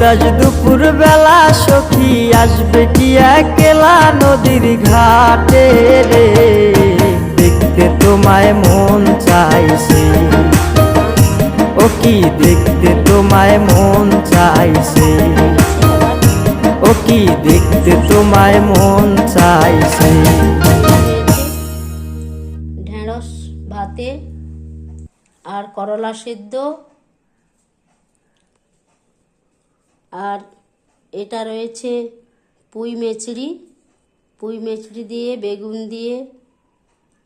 উদাস দুপুর বেলা সখী আসবে কি একলা নদীর ঘাটে রে? দেখতে তোমায় মন চাইছে। ও কি দেখতে তোমায় মন চাইছে? ও কি দেখতে তোমায় মন চাইছে? ঢেঁড়স, ভাতে আর করলা সেদ্ধ আর এটা রয়েছে পুঁই মেচড়ি। পুঁই মেচড়ি দিয়ে, বেগুন দিয়ে,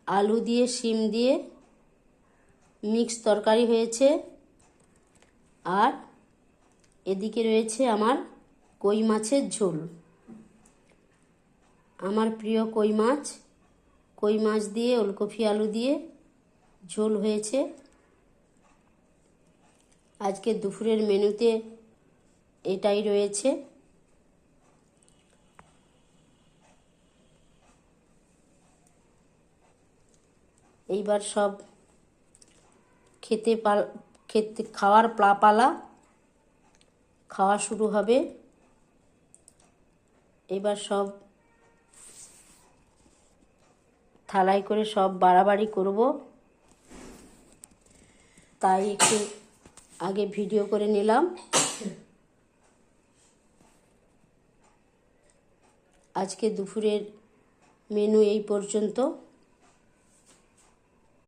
আলু দিয়ে, শিম দিয়ে মিক্স তরকারি হয়েছে। আর এদিকে রয়েছে আমার কই মাছের ঝোল। আমার প্রিয় কই মাছ কই মাছ দিয়ে, ওলকপি আলু দিয়ে ঝোল হয়েছে। আজকে দুপুরের মেনুতে এটাই রয়েছে। এইবার সব খেতে পাল, খেতে, খাওয়ার পালা খাওয়া শুরু হবে। এবার সব থালায় করে সব বাড়াবাড়ি করব। তাই একটু আগে ভিডিও করে নিলাম। আজকে দুপুরের মেনু এই পর্যন্ত।